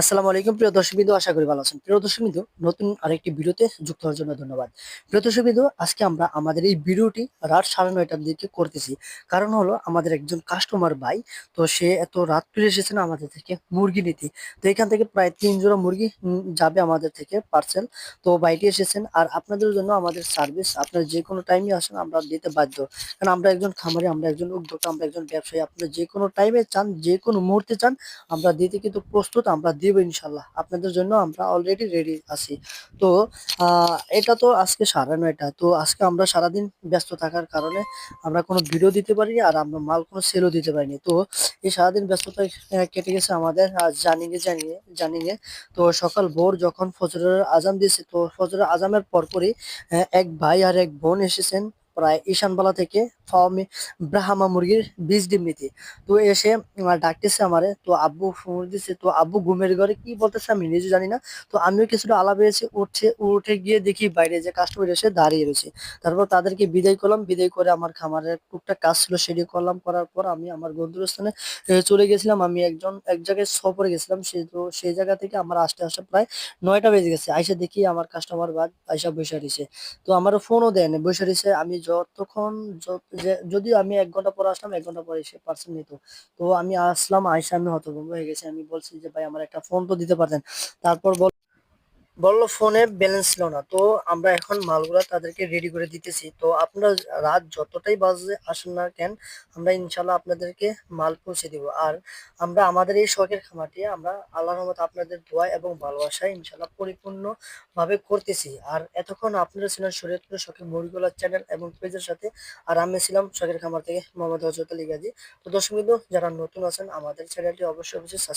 আসসালামু আলাইকুম, প্রিয় দর্শকবৃন্দ, আশা করি ভালো আছেন। প্রিয় দর্শকবৃন্দ, নতুন আরেকটি ভিডিওতে যুক্ত হওয়ার জন্য ধন্যবাদ। প্রিয় দর্শকবৃন্দ, আজকে আমরা আমাদের এই ভিডিওটি রাত সাড়ে নয়টার দিকে করতেছি। কারণ হলো আমাদের একজন কাস্টমার ভাই, তো সে এত রাত করে এসেছেন আমাদের থেকে মুরগি নিতে। তো এখান থেকে প্রায় তিন জোড়া মুরগি যাবে আমাদের থেকে পার্সেল তো বাইটি এসেছেন আর আপনাদের জন্য আমাদের সার্ভিস আপনারা যে কোনো টাইমে আসেন আমরা দিতে বাধ্য। কারণ আমরা একজন খামারি, আমরা একজন উদ্যোক্তা, আমরা একজন ব্যবসায়ী, আপনারা যে কোনো টাইমে চান, যে কোনো মুহূর্তে চান, আমরা দিতে কিন্তু প্রস্তুত, আমরা দিব ইনশাল্লাহ। আপনাদের জন্য আমরা অলরেডি রেডি আছি। তো এটা তো আজকে সাড়ে নয়টা। তো আজকে আমরা সারাদিন ব্যস্ত থাকার কারণে আমরা কোনো ভিডিও দিতে পারিনি আর আমরা মাল কোনো সেলও দিতে পারিনি। তো এই সারাদিন ব্যস্ততায় আহ, কেটে গেছে আমাদের জানিয়ে জানিয়ে জানিয়ে। তো সকাল ভোর যখন ফজরের আজাম দিয়েছে তো ফজরের আজানের পরপরই এক ভাই আর এক বোন এসেছেন। প্রায় ঈশানবালা থেকে ফার্মে ব্রাহ্মা মুরগির বীজ ডিম নিতে। তো এসে ডাকতেছে আমারে তো আব্বু ফোন দিছে তো আব্বু ঘুমের ঘরে কি বলতেছে আমি নিজে জানি না। তো আমিও কিছুটা আলাপ হয়েছে উঠে উঠে গিয়ে দেখি বাইরে যে কাস্টমার এসে দাঁড়িয়ে রয়েছে। তারপর তাদেরকে বিদায় করলাম বিদায় করে আমার খামারের টুকটাক কাজ ছিল সেটি করলাম করার পর আমি আমার বন্ধুর স্থানে আহ, চলে গেছিলাম। আমি একজন এক জায়গায় সফরে গেছিলাম সে তো সেই জায়গা থেকে আমার আসতে আসতে প্রায় নয়টা বেজে গেছে। আইসা দেখি আমার কাস্টমার বাদ আইসা বসে রয়েছে। তো আমারও ফোনও দেয়নি বসে রয়েছে। আমি যতক্ষণ যদিও আমি এক ঘণ্টা পরে আসলাম, এক ঘণ্টা পরে এসে পার্সেল নিত। তো আমি আসলাম আইসা আমি হতভম্ব হয়ে গেছি। আমি বলছি যে, ভাই, আমার একটা ফোন তো দিতে পারতেন। তারপর বল বলল ফোনে ব্যালেন্স ছিল না। তো আমরা এখন মালগুলা তাদেরকে রেডি করে দিতেছি। তো আপনারা রাত যতটাই বাজে আসেন না কেন, আমরা ইনশাল্লাহ আপনাদেরকে মাল পৌঁছে দিব। আর আমরা আমাদের এই শখের খামারটি আমরা আল্লাহর রহমতে আপনাদের দোয়া এবং ভালোবাসায় ইনশাল্লাহ পরিপূর্ণ ভাবে করতেছি। আর এতক্ষণ আপনারা ছিলেন শরীয়তপুর শখের মুরগিগুলার চ্যানেল এবং পেজের সাথে। আর আমি ছিলাম শখের খামার থেকে মোহাম্মদ হজরত আলী গাজী। তো দর্শক যারা নতুন আছেন, আমাদের চ্যানেলটি অবশ্যই অবশ্যই